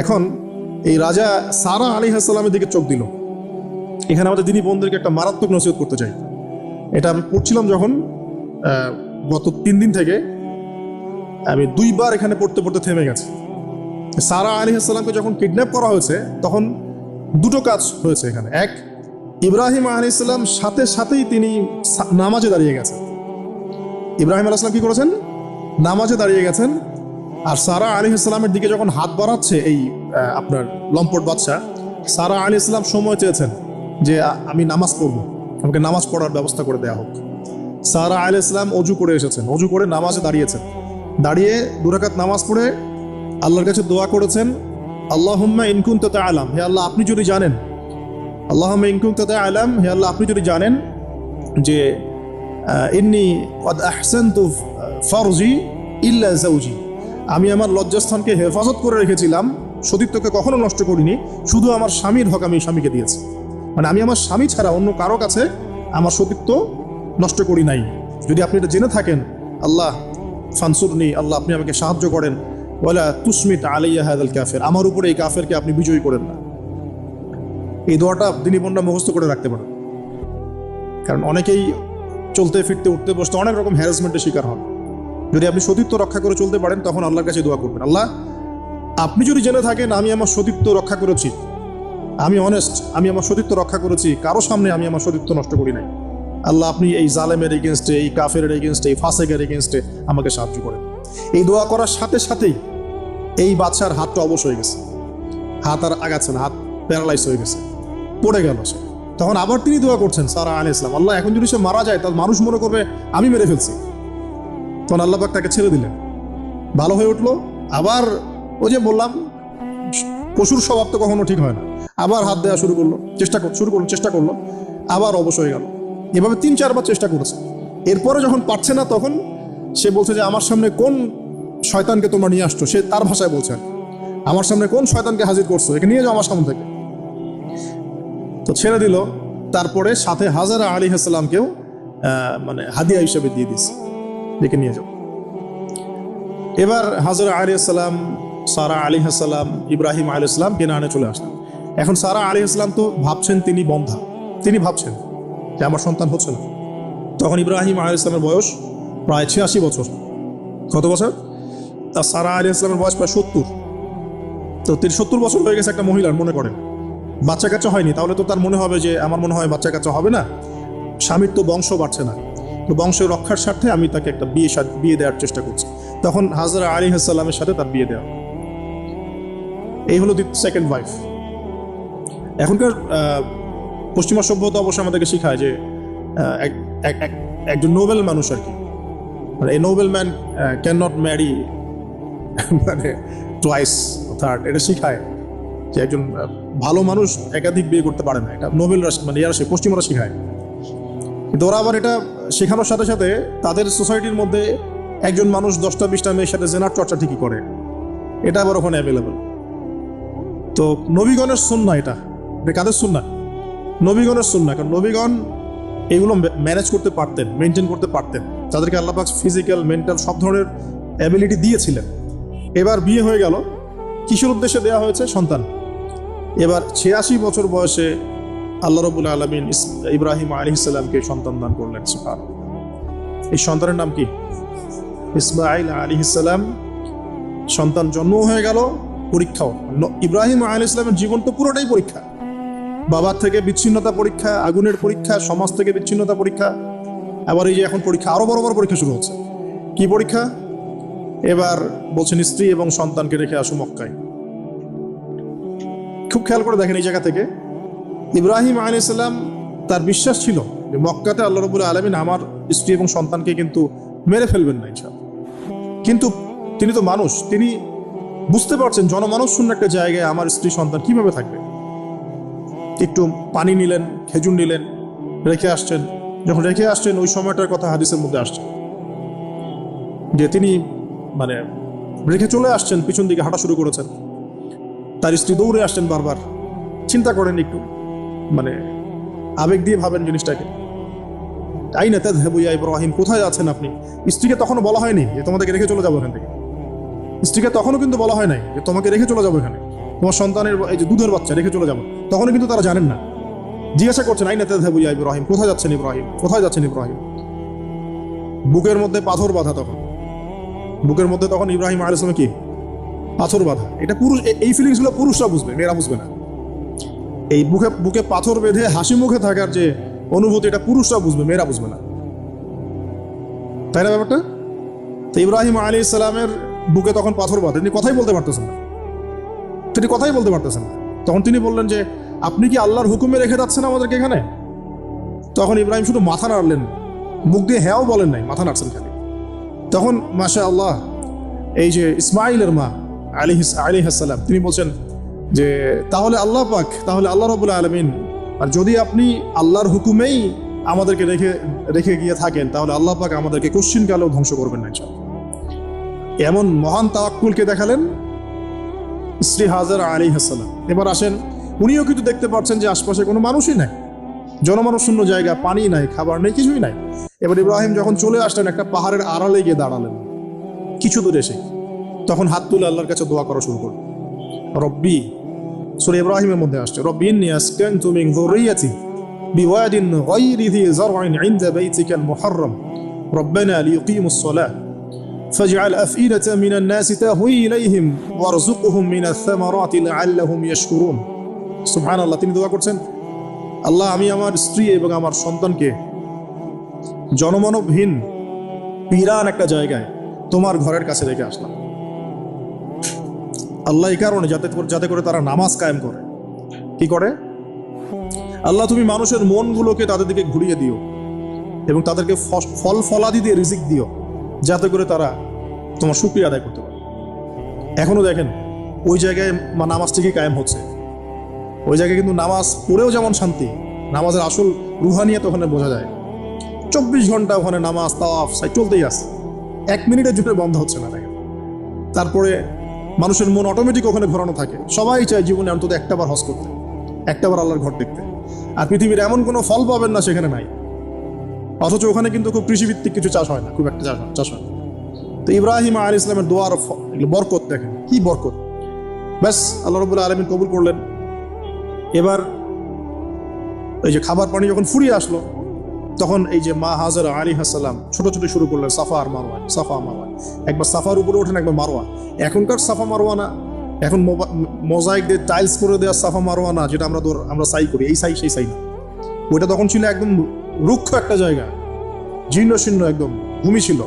এখন এই রাজা সারা আলী হাসালামের দিকে চোখ দিল। এখানে আমাদের দিনী বোনদেরকে একটা মারাত্মক নসিহত করতে চাই। এটা আমি পড়ছিলাম যখন গত তিন দিন থেকে আমি দুইবার এখানে পড়তে পড়তে থেমে গেছি। সারা আলী হাসালামকে যখন কিডন্যাপ করা হয়েছে, তখন দুটো কাজ হয়েছে এখানে। এক, ইব্রাহিম আলী ইসলাম সাথে সাথেই তিনি নামাজে দাঁড়িয়ে গেছেন। ইব্রাহিম আলাহ কি করেছেন? নামাজে দাঁড়িয়ে গেছেন। আর সারা আলী ইসলামের দিকে যখন হাত বাড়াচ্ছে এই আপনার লম্পট বাদশা সারা আলী ইসলাম সময় চেয়েছেন যে আমি নামাজ পড়ব। আমাকে নামাজ পড়ার ব্যবস্থা করে দেওয়া হোক। সারা আলী ইসলাম অজু করে এসেছেন। অজু করে নামাজে দাঁড়িয়েছেন। দাঁড়িয়ে দুরাকাত নামাজ পড়ে আল্লাহর কাছে দোয়া করেছেন, আল্লাহুম্মা ইনকুন তাতে আলাম হে আল্লাহ, আপনি যদি জানেন, আল্লাহুম্মা ইনকুন তাতে আলাম হে আল্লাহ, আপনি যদি জানেন যে ইন্নি কদ আহসানতু ফরজি ইল্লা জাউজি আমি আমার লজ্জাস্থানকে হেফাজত করে রেখেছিলাম সতীত্বকে কখনো নষ্ট করিনি, শুধু আমার স্বামীর হক আমি স্বামীকে দিয়েছি। মানে আমি আমার স্বামী ছাড়া অন্য কারও কাছে আমার সতীত্ব নষ্ট করি নাই। যদি আপনি এটা জেনে থাকেন, আল্লাহ, ফানসুরনি, আল্লাহ, আপনি আমাকে সাহায্য করেন। ওয়ালা তুসমিত আলাইয়া হাদাল কাফের। আমার উপরে এই কাফেরকে আপনি বিজয়ী করেন না। এই দোয়াটা দিনী বোনরা মুখস্থ করে রাখতে পারেন। কারণ অনেকেই চলতে ফিরতে উঠতে বসতে অনেক রকম হ্যারাসমেন্টের শিকার হন। যদি আপনি সতীত্ব রক্ষা করে চলতে পারেন, তখন আল্লাহর কাছে দোয়া করবেন। আল্লাহ, আপনি যদি জেনে থাকেন, আমি আমার সতীত্ব রক্ষা করেছি। আমি অনেস্ট আমি আমার সতীত্ব রক্ষা করেছি। কারও সামনে আমি আমার সতীত্ব নষ্ট করি নাই। আল্লাহ, আপনি এই জালেমের এগেনস্টে এই কাফের এগেনস্টে এই ফাসেকের এগেনস্টে আমাকে সাহায্য করেন। এই দোয়া করার সাথে সাথেই এই বাচ্চার হাতটা অবশ হয়ে গেছে। হাত আর আগাচ্ছে না, হাত প্যারালাইজ হয়ে গেছে। পড়ে গেল সে। তখন আবার তিনি দোয়া করছেন, সারা আলী ইসলাম আল্লাহ, এখন যদি সে মারা যায়, তাহলে মানুষ মনে করবে, আমি মেরে ফেলছি। তখন আল্লাপাক তাকে ছেড়ে দিলেন। ভালো হয়ে উঠল, আবার ওই যে বললাম, পশুর স্বভাব তো কখনো ঠিক হয় না। আবার হাত দেওয়া শুরু করল, চেষ্টা শুরু করল, চেষ্টা করল, আবার অবশ হয়ে গেল। এভাবে তিন চারবার চেষ্টা করেছে। এরপরে যখন পারছে না তখন সে বলছে যে, আমার সামনে কোন শয়তানকে তোমরা নিয়ে আসছো? সে তার ভাষায় বলছে আমার সামনে কোন শয়তানকে হাজির করছ? একে নিয়ে যাও আমার সামনে থেকে। তো ছেড়ে দিল। তারপরে সাথে হাজারা আলী হাসালামকেও মানে হাদিয়া হিসেবে দিয়ে দিচ্ছে ডেকে নিয়ে যাও। এবার হাজরা আলী আসসালাম সারা আলী হাসালাম ইব্রাহিম আলী ইসলাম কেনানে চলে আসলেন। এখন সারা আলী ইসলাম তো ভাবছেন তিনি বন্ধা। তিনি ভাবছেন যে আমার সন্তান হচ্ছে না। তখন ইব্রাহিম আলী ইসলামের বয়স প্রায় ছিয়াশি বছর। কত বছর? তা সারা আলী ইসলামের বয়স প্রায় সত্তর। তো তিনি সত্তর বছর হয়ে গেছে একটা মহিলার, মনে করেন। বাচ্চা কাচ্চা হয়নি, তাহলে তো তার মনে হবে যে, আমার মনে হয় বাচ্চা কাচ্চা হবে না। স্বামীর তো বংশ বাড়ছে না। তো বংশের রক্ষার স্বার্থে আমি তাকে একটা বিয়ে বিয়ে দেওয়ার চেষ্টা করছি। তখন হাজরা আলী হাসাল্লামের সাথে তার বিয়ে দেওয়া। এই হলো সেকেন্ড ওয়াইফ এখনকার পশ্চিমা সভ্যতা অবশ্যই আমাদেরকে শেখায় যে একজন নোবেল মানুষ আর কি। মানে এই Nobel man can not marry মানে টুয়াইস থার্ড এটা শেখায় যে একজন ভালো মানুষ একাধিক বিয়ে করতে পারে না। এটা নোবেলরা মানে ইয়ারা সে পশ্চিমরা শেখায়। ওরা আবার এটা শেখানোর সাথে সাথে তাদের সোসাইটির মধ্যে একজন মানুষ দশটা বিশটা মেয়ের সাথে জেনার চর্চা ঠিকই করে। এটা আবার ওখানে অ্যাভেলেবেল তো নবীগণের সুন্না এটা। এটা কাদের সুন্না নবীগণের সুন্না কারণ নবীগণ এগুলো ম্যানেজ করতে পারতেন মেনটেন করতে পারতেন। তাদেরকে আল্লাপাক ফিজিক্যাল মেন্টাল সব ধরনের অ্যাবিলিটি দিয়েছিলেন। এবার বিয়ে হয়ে গেল। কিসের উদ্দেশ্যে দেওয়া হয়েছে? সন্তান। এবার ছিয়াশি বছর বয়সে আল্লাহ রবুল আলমিন ইব্রাহিম আলী ইসলামকে সন্তান দান করলেন সুবহান এই সন্তানের নাম কি? ইসমাইল আলী ইসলাম সন্তান জন্ম হয়ে গেল, পরীক্ষাও। ইব্রাহিম আলী ইসলামের জীবন তো পুরোটাই পরীক্ষা। বাবার থেকে বিচ্ছিন্নতা পরীক্ষা, আগুনের পরীক্ষা, সমাজ থেকে বিচ্ছিন্নতা পরীক্ষা। আবার এই যে এখন পরীক্ষা, আরও বড় বড় পরীক্ষা শুরু হচ্ছে। কি পরীক্ষা? এবার বলছেন স্ত্রী এবং সন্তানকে রেখে আসো মক্কায়। খুব খেয়াল করে দেখেন এই জায়গা থেকে। ইব্রাহিম আলাইসাল্লাম তার বিশ্বাস ছিল যে মক্কাতে আল্লাহ রবুল্লা আলমিন আমার স্ত্রী এবং সন্তানকে কিন্তু মেরে ফেলবেন না ইনশাল কিন্তু তিনি তো মানুষ, তিনি বুঝতে পারছেন জনমানুষ শূন্য একটা জায়গায় আমার স্ত্রী, সন্তান কীভাবে থাকবে। একটু পানি নিলেন, খেজুর নিলেন, রেখে আসছেন। যখন রেখে আসছেন, ওই সময়টার কথা হাদিসের মধ্যে আসছে। যে তিনি মানে রেখে চলে আসছেন, পিছন দিকে হাঁটা শুরু করেছেন। তার স্ত্রী দৌড়ে আসছেন বারবার। চিন্তা করেন একটু। মানে আবেগ দিয়ে ভাবেন জিনিসটাকে। তাই না? তাদ হেবুয়া ইব্রাহিম, কোথায় আছেন আপনি? স্ত্রীকে তখনও বলা হয়নি যে তোমাদেরকে রেখে চলে যাব এখান থেকে। স্ত্রীকে তখনও কিন্তু বলা হয় নাই যে তোমাকে রেখে চলে যাব এখানে। তোমার সন্তানের এই যে দুধের বাচ্চা, রেখে চলে যাব। তখনও কিন্তু তারা জানেন না। জিজ্ঞাসা করছেন, আইনা তেধাবু ইয়া ইব্রাহিম, কোথায় যাচ্ছেন ইব্রাহিম? কোথায় যাচ্ছেন ইব্রাহিম? বুকের মধ্যে পাথর বাঁধা তখন। বুকের মধ্যে তখন ইব্রাহিম আলাইসলামে কি? পাথর বাঁধা। এটা পুরুষ, এই ফিলিংসগুলো পুরুষরা বুঝবে, মেয়েরা বুঝবে না। এই বুকে বুকে পাথর বেঁধে হাসি মুখে থাকার যে অনুভূতি, এটা পুরুষরা বুঝবে, মেয়েরা বুঝবে না। তাই না ব্যাপারটা? তো ইব্রাহিম আলী ইসলামের বুকে তখন পাথর বাঁধে। তিনি কথাই বলতে পারতেছেন না। তিনি কথাই বলতে পারতেছেন না। তখন তিনি বললেন যে, আপনি কি আল্লাহর হুকুমে রেখে যাচ্ছেন আমাদেরকে এখানে? তখন ইব্রাহিম শুধু মাথা নাড়লেন, মুখ দিয়ে হ্যাঁও বলেন নাই, মাথা নাড়ছেন খালি। তখন মাশা আল্লাহ এই যে ইসমাইলের মা আলী আলী হাসালাম তিনি বলছেন যে তাহলে আল্লাহ পাক, তাহলে আল্লাহ রবুল্লা আলমিন, আর যদি আপনি আল্লাহর হুকুমেই আমাদেরকে রেখে রেখে গিয়ে থাকেন, তাহলে আল্লাহ পাক আমাদেরকে কোশ্চিন কালেও ধ্বংস করবেন না। এমন মহান তাওয়াক্কুলকে দেখালেন শ্রী হাজার আলী হাসালাম এবার আসেন, উনিও কিন্তু দেখতে পাচ্ছেন যে আশপাশে কোনো মানুষই নাই। জনমানব শূন্য জায়গা, পানি নাই, খাবার নেই, কিছুই নাই। এবার ইব্রাহিম যখন চলে আসলেন, একটা পাহাড়ের আড়ালে গিয়ে দাঁড়ালেন। কিছু দূরে এসে, তখন হাত তুলে আল্লাহর কাছে দোয়া করা শুরু করলেন। রব্বি সুরে ইব্রাহিমের মধ্যে আসছে রব্বি ইন্নি আসকানতু মিন যুররিয়াতি বিওয়াদিন গায়রি ذي زرع عند بيتك المحرم ربنا ليقيموا الصلاة فاجعل أفئدة من الناس تهوي إليهم وارزقهم من الثمرات لعلهم يشكرون سبحان الله তিনি দোয়া করছেন আল্লাহ আমি আমার স্ত্রী এবং আমার সন্তানকে জনমানবহীন পিরান একটা জায়গায় তোমার ঘরের কাছে রেখে আসলাম আল্লাহ এই কারণে যাতে যাতে করে তারা নামাজ কায়েম করে। কি করে? আল্লাহ তুমি মানুষের মনগুলোকে তাদের দিকে ঘুরিয়ে দিও এবং তাদেরকে ফল ফলাদি দিয়ে রিজিক দিও, যাতে করে তারা তোমার সুক্রিয়া আদায় করতে পারে। এখনও দেখেন, ওই জায়গায় মা- নামাজ ঠিকই কায়েম হচ্ছে। ওই জায়গায় কিন্তু নামাজ পড়েও যেমন শান্তি, নামাজের আসল রুহানিয়ত ওখানে বোঝা যায়। চব্বিশ ঘণ্টা ওখানে নামাজ, তাওয়াফ, সাই চলতেই আছে। এক মিনিটের জন্য বন্ধ হচ্ছে না তারপরে মানুষের মন অটোমেটিক ওখানে ঘোরানো থাকে। সবাই চায় জীবনে অন্তত একটাবার হজ করতে একটাবার আল্লাহর ঘর দেখতে। আর পৃথিবীর এমন কোনো ফল পাবেন না সেখানে নাই। অথচ ওখানে কিন্তু খুব কৃষিভিত্তিক কিছু চাষ হয় না, খুব একটা চাষ হয় চাষ হয় তো ইব্রাহিম আল ইসলামের দোয়ার ফ- এগুলো বরকত দেখেন, কি বরকত। ব্যাস, আল্লাহ রবুল্লাহ আলমিন কবুল করলেন। এবার এই যে খাবার পানি যখন ফুরিয়ে আসলো তখন এই যে মা হাজার আলী হাসালাম ছোট ছোট শুরু করলেন সাফা আর মারওয়া সাফা আর মারওয়া একবার সাফার উপরে ওঠেন, একবার মারোয়া এখনকার সাফা মারোয়া না এখন মোজাইক দিয়ে টাইলস করে দেওয়া সাফা মারোয়া না যেটা আমরা ধর আমরা সাই করি, এই সাই, সেই সাই না। ওইটা তখন ছিল একদম রুক্ষ একটা জায়গা, জীর্ণ শীর্ণ একদম, ভূমি ছিল।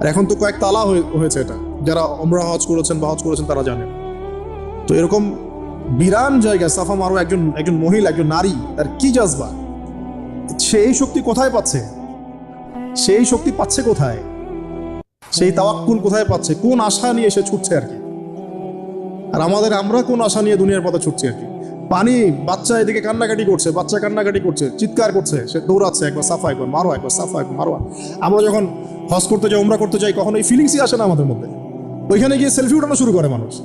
আর এখন তো কয়েক তালা হয়ে- হয়েছে এটা। যারা আমরা হজ করেছেন বা হজ করেছেন তারা জানেন তো এরকম বিরান জায়গায় সাফা মারোয়া একজন একজন মহিলা, একজন নারী, তার কি জাজবা? সে এই শক্তি কোথায় পাচ্ছে? সেই শক্তি পাচ্ছে কোথায়? সেই তাওয়াক্কুল কোথায় পাচ্ছে? কোন আশা নিয়ে সে ছুটছে আর কি? আর আমাদের আমরা কোন আশা নিয়ে দুনিয়ার পথে ছুটছি আর কি? পানি, বাচ্চা এদিকে কান্নাকাটি করছে, বাচ্চা কান্নাকাটি করছে, চিৎকার করছে, সে দৌড়াচ্ছে একবার, সাফা একবার, মারো একবার, সাফা একবার মারোয়া আমরা যখন হজ করতে যাই, উমরা করতে যাই, কখন এই ফিলিংসই আসে না আমাদের মধ্যে। ওইখানে গিয়ে সেলফি উঠানো শুরু করে মানুষ।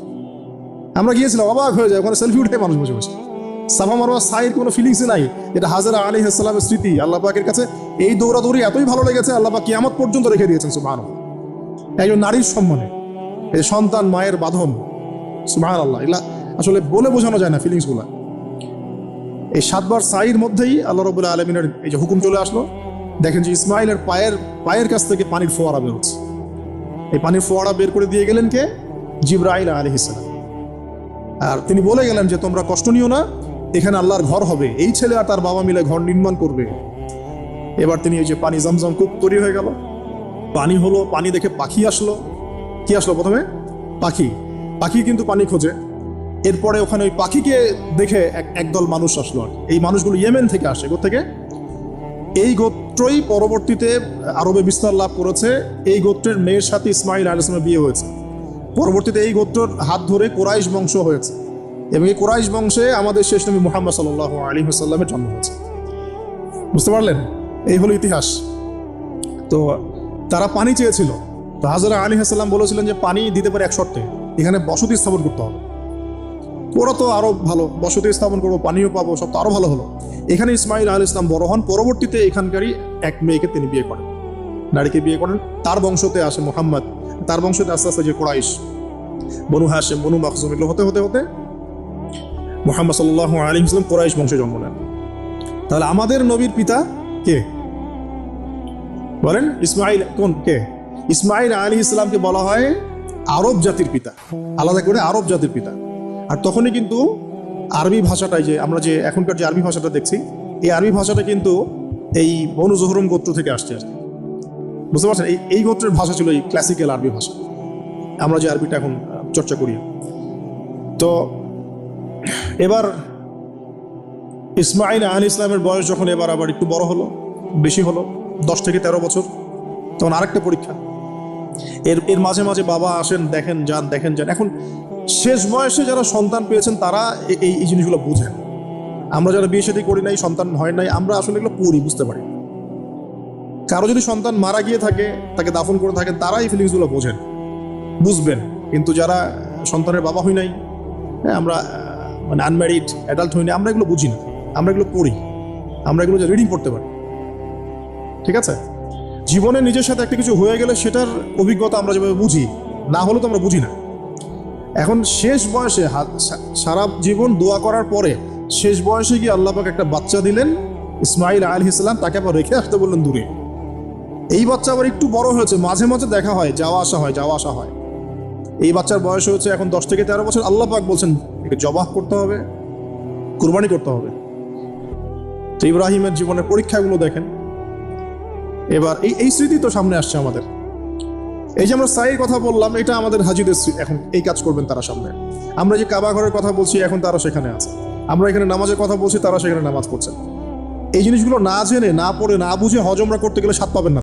আমরা গিয়েছিলাম, অবাক হয়ে যায় ওখানে সেলফি উঠে মানুষ বসে বসে। সাফা মারোয়া সাইয়ের কোনো ফিলিংসই নাই। এটা হাজারা আলী হাসলামের স্মৃতি, আল্লাহ পাকের কাছে। এই দৌড়াদৌড়ি এতই ভালো লেগেছে, আল্লাহ পাক কিয়ামত পর্যন্ত রেখে দিয়েছেন সুবহান একজন নারীর সম্মানে এই সন্তান মায়ের বাঁধন সুবহান আল্লাহ এগুলা আসলে বলে বোঝানো যায় না ফিলিংসগুলা এই সাতবার সাইর মধ্যেই আল্লাহ রবুল্লাহ আলমিনের এই যে হুকুম চলে আসলো। দেখেন যে ইসমাইলের পায়ের পায়ের কাছ থেকে পানির ফোয়ারা বের হচ্ছে। এই পানির ফোয়ারা বের করে দিয়ে গেলেন কে? জিব্রাইল আলী ইসলাম আর তিনি বলে গেলেন যে, তোমরা কষ্ট নিও না এখানে আল্লাহর ঘর হবে। এই ছেলে আর তার বাবা মিলে ঘর নির্মাণ করবে। এবার তিনি এই যে পানি জমজম কূপ তৈরি হয়ে গেল। পানি হলো, পানি দেখে পাখি আসলো। কি আসলো প্রথমে? পাখি। পাখি কিন্তু পানি খোঁজে। এরপরে ওখানে ওই পাখিকে দেখে এক, একদল মানুষ আসলো আর এই মানুষগুলো ইয়েমেন থেকে আসে। থেকে? এই গোত্রই পরবর্তীতে আরবে বিস্তার লাভ করেছে। এই গোত্রের মেয়ের সাথে ইসমাইল আলাইসলামের বিয়ে হয়েছে। পরবর্তীতে এই গোত্রর হাত ধরে কোরাইশ বংশ হয়েছে। এবং এই কোরাইশ বংশে আমাদের শেষ নবী মোহাম্মদ সাল্লাহ আলী হাসাল্লামের জন্ম হয়েছে। বুঝতে পারলেন? এই হলো ইতিহাস। তো তারা পানি চেয়েছিল। তো হাজরা আলী হাসাল্লাম বলেছিলেন যে, পানি দিতে পারে এক শর্তে, এখানে বসতি স্থাপন করতে হবে। ওরা তো আরও ভালো, বসতি স্থাপন করব, পানিও পাবো, সব তো আরও ভালো হলো। এখানে ইসমাইল আল ইসলাম বড় হন, পরবর্তীতে এখানকারই এক মেয়েকে তিনি বিয়ে করেন। নারীকে বিয়ে করেন। তার বংশতে আসে মোহাম্মদ, তার বংশতে আস্তে আস্তে যে কোরাইশ, বনু হাসেম বনু মাকসুম এগুলো হতে হতে হতে মোহাম্মদ সাল্লাহ আলী ইসলাম কোরাইশ বংশে জন্ম নেন। তাহলে আমাদের নবীর পিতা কে? বলেন, ইসমাইল কোন? কে? ইসমাইল আলী ইসলামকে বলা হয় আরব জাতির পিতা। আলাদা করে আরব জাতির পিতা। আর তখনই কিন্তু আরবি ভাষাটাই যে, আমরা যে এখনকার যে আরবি ভাষাটা দেখছি, এই আরবি ভাষাটা কিন্তু এই বনু জহরম গোত্র থেকে আসছে কি। বুঝতে পারছেন? এই এই গোত্রের ভাষা ছিল এই ক্লাসিক্যাল আরবি ভাষা। আমরা যে আরবিটা এখন চর্চা করি। তো এবার ইসমাইল আল ইসলামের বয়স যখন এবার আবার একটু বড় হলো, বেশি হলো, দশ থেকে তেরো বছর, তখন আরেকটা পরীক্ষা। এর এর মাঝে মাঝে বাবা আসেন, দেখেন, যান দেখেন, যান। এখন শেষ বয়সে যারা সন্তান পেয়েছেন, তারা এই এই জিনিসগুলো বুঝেন। আমরা যারা বিয়ে সাথে করি নাই, সন্তান হয় নাই, আমরা আসলে এগুলো পড়ি বুঝতে পারি। কারও যদি সন্তান মারা গিয়ে থাকে, তাকে দাফন করে থাকেন, তারা এই ফিলিংসগুলো বোঝেন, বুঝবেন। কিন্তু যারা সন্তানের বাবা হই নাই হ্যাঁ আমরা মানে আনম্যারিড অ্যাডাল্ট হই নাই আমরা এগুলো বুঝি না। আমরা এগুলো পড়ি। আমরা এগুলো রিডিং করতে পারি। ঠিক আছে? জীবনে নিজের সাথে একটা কিছু হয়ে গেলে সেটার অভিজ্ঞতা আমরা যেভাবে বুঝি, না হলে তো আমরা বুঝি না। এখন শেষ বয়সে সারা জীবন দোয়া করার পরে শেষ বয়সে গিয়ে আল্লাহ পাক একটা বাচ্চা দিলেন, ইসমাইল আল ইসলাম তাকে আবার রেখে আসতে বললেন দূরে। এই বাচ্চা আবার একটু বড় হয়েছে, মাঝে মাঝে দেখা হয়, যাওয়া আসা হয়, যাওয়া আসা হয়। এই বাচ্চার বয়স হচ্ছে এখন দশ থেকে তেরো বছর। আল্লাহ পাক বলছেন একে জবাহ করতে হবে, কুরবানি করতে হবে। তো ইব্রাহিমের জীবনের পরীক্ষাগুলো দেখেন। এবার এই এই স্মৃতি তো সামনে আসছে আমাদের। এই যে আমরা সাইয়ের কথা বললাম, এটা আমাদের হাজিদের এখন এই কাজ করবেন তারা সামনে। আমরা যে কাবা ঘরের কথা বলছি, এখন তারা সেখানে আছে। আমরা এখানে নামাজের কথা বলছি, তারা সেখানে নামাজ পড়ছেন এই জিনিসগুলো না জেনে, না পড়ে, না বুঝে হজমরা করতে গেলে স্বাদ পাবেন না।